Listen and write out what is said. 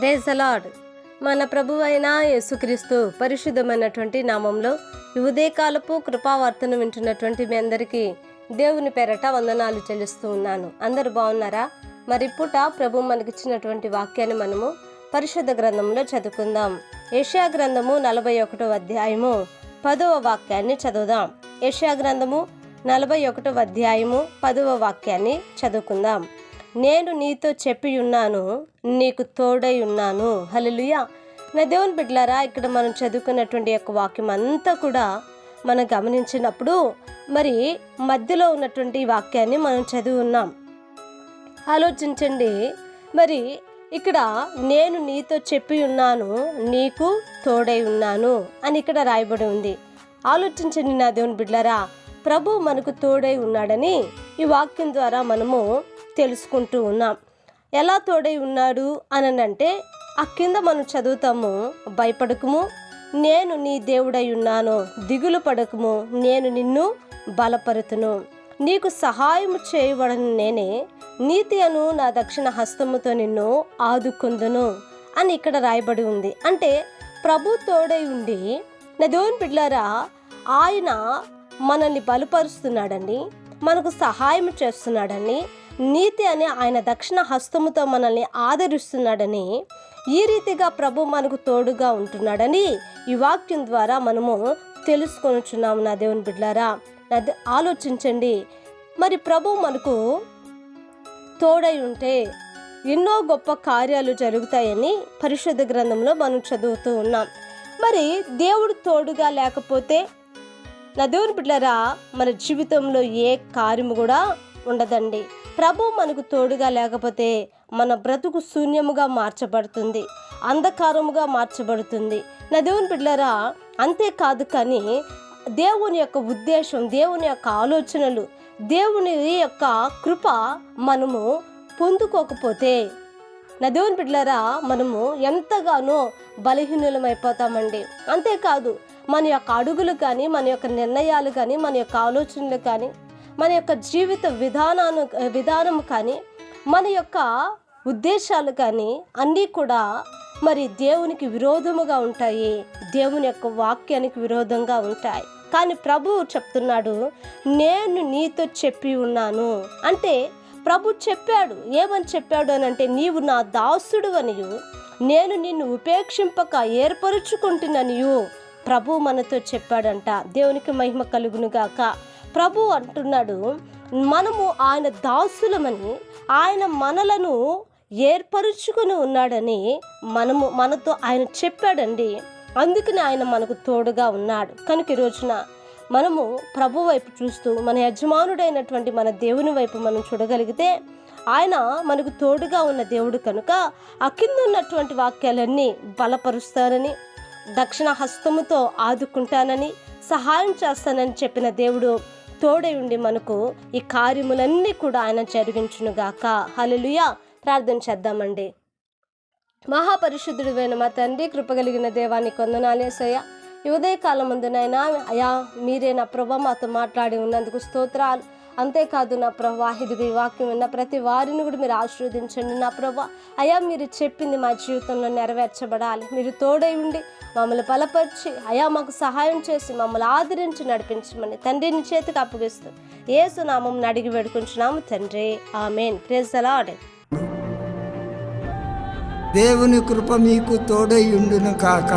Praise అలాడ్ మన ప్రభువైన యేసుక్రీస్తు పరిశుద్ధమైనటువంటి నామంలో ఉదయకాలపు కృపావార్తను వింటున్నటువంటి మీ అందరికీ దేవుని పేరట వందనాలు చెల్లిస్తూ ఉన్నాను. అందరు బాగున్నారా? మరి పుట ప్రభు మనకిచ్చినటువంటి వాక్యాన్ని మనము పరిశుద్ధ గ్రంథంలో చదువుకుందాం. ఏషియా గ్రంథము నలభై ఒకటో అధ్యాయము పదవ వాక్యాన్ని చదువుదాం. ఏషియా గ్రంథము నలభై ఒకటో అధ్యాయము పదవ వాక్యాన్ని చదువుకుందాం. నేను నీతో చెప్పి ఉన్నాను నీకు తోడై ఉన్నాను. హల్లెలూయా. నా దేవుని బిడ్డలారా ఇక్కడ మనం చదువుకున్నటువంటి యొక్క వాక్యం అంతా కూడా మనం గమనించినప్పుడు మరి మధ్యలో ఉన్నటువంటి వాక్యాన్ని మనం చదువున్నాం. ఆలోచించండి. మరి ఇక్కడ నేను నీతో చెప్పి ఉన్నాను నీకు తోడై ఉన్నాను అని ఇక్కడ రాయబడి ఉంది. ఆలోచించండి నా దేవుని బిడ్డలారా ప్రభు మనకు తోడై ఉన్నాడని ఈ వాక్యం ద్వారా మనము తెలుసుకుంటూ ఉన్నాం. ఎలా తోడై ఉన్నాడు అని అంటే ఆ కింద మనం చదువుతాము భయపడకుము నేను నీ దేవుడై ఉన్నాను దిగులు పడకుము నేను నిన్ను బలపరుతును. నీకు సహాయం చేయబడను నేనే నీతి అను నా దక్షిణ హస్తముతో నిన్ను ఆదుకుందును అని ఇక్కడ రాయబడి ఉంది. అంటే ప్రభు తోడై ఉండి నా దేవుని బిడ్లారా ఆయన మనల్ని బలపరుస్తున్నాడండి మనకు సహాయం చేస్తున్నాడని నీతి అనే ఆయన దక్షిణ హస్తముతో మనల్ని ఆదరిస్తున్నాడని ఈ రీతిగా ప్రభు మనకు తోడుగా ఉంటున్నాడని ఈ వాక్యం ద్వారా మనము తెలుసుకొనుచున్నాము నా దేవుని బిడ్డారా అది ఆలోచించండి. మరి ప్రభు మనకు తోడై ఉంటే ఎన్నో గొప్ప కార్యాలు జరుగుతాయని పరిశుద్ధ గ్రంథంలో మనం చదువుతూ ఉన్నాం. మరి దేవుడు తోడుగా లేకపోతే నా దేవుని బిడ్డరా మన జీవితంలో ఏ కార్యము కూడా ఉండదండి. ప్రభు మనకు తోడుగా లేకపోతే మన బ్రతుకు శూన్యముగా మార్చబడుతుంది. అంధకారముగా మార్చబడుతుంది. నా దేవుని బిడ్డలారా అంతేకాదు కానీ దేవుని యొక్క ఉద్దేశం దేవుని యొక్క ఆలోచనలు దేవుని యొక్క కృప మనము పొందుకోకపోతే నా దేవుని బిడ్డలారా మనము ఎంతగానో బలహీనులమైపోతామండి. అంతేకాదు మన యొక్క అడుగులు కానీ మన యొక్క నిర్ణయాలు కానీ మన యొక్క ఆలోచనలు కానీ మన యొక్క జీవిత విధానాను విధానం కానీ మన యొక్క ఉద్దేశాలు కానీ అన్నీ కూడా మరి దేవునికి విరోధముగా ఉంటాయి. దేవుని యొక్క వాక్యానికి విరోధంగా ఉంటాయి. కానీ ప్రభువు చెప్తున్నాడు నేను నీతో చెప్పి ఉన్నాను. అంటే ప్రభు చెప్పాడు ఏమని చెప్పాడు అని అంటే నీవు నా దాసుడు అనియు. నేను నిన్ను ఉపేక్షింపక ఏర్పరుచుకుంటున్ననియు. ప్రభు మనతో చెప్పాడంట. దేవునికి మహిమ కలుగునుగాక. ప్రభు అంటున్నాడు మనము ఆయన దాసులమని ఆయన మనలను ఏర్పరుచుకుని ఉన్నాడని మనము మనతో ఆయన చెప్పాడండి. అందుకని ఆయన మనకు తోడుగా ఉన్నాడు. కనుక ఈ రోజున మనము ప్రభు వైపు చూస్తూ మన యజమానుడైనటువంటి మన దేవుని వైపు మనం చూడగలిగితే ఆయన మనకు తోడుగా ఉన్న దేవుడు కనుక ఆ కింద ఉన్నటువంటి వాక్యాలన్నీ బలపరుస్తానని దక్షిణ హస్తముతో ఆదుకుంటానని సహాయం చేస్తానని చెప్పిన దేవుడు తోడై ఉండి మనకు ఈ కార్యములన్నీ కూడా ఆయన జరిగించునుగాక. హలలుయ ప్రార్థన చేద్దామండి. మహాపరిశుద్ధుడు మా తండ్రి కృపగలిగిన దేవాన్ని కొందనాలేసయ్య ఈ ఉదయకాలం ముందునైనా అయా మీరే నా ప్రభ మాతో మాట్లాడి ఉన్నందుకు స్తోత్రాలు. అంతేకాదు నా ప్రభా ఇదిగో ఈ వాక్యం విన్న ప్రతి వారిని కూడా మీరు ఆశీర్వదించండి. నా ప్రభా అయా మీరు చెప్పింది మా జీవితంలో నెరవేర్చబడాలి. మీరు తోడై ఉండి మమ్మల్ని బలపరిచి అయా మాకు సహాయం చేసి మమ్మల్ని ఆదరించి నడిపించమని తండ్రిని చేతికి అప్పగిస్తూ ఏసు నామం అడిగి వేడుకుంటున్నాము తండ్రి. ఆమెన్. ప్రేజ్ అలాడ్ దేవుని కృప మీకు తోడై ఉండును కాక.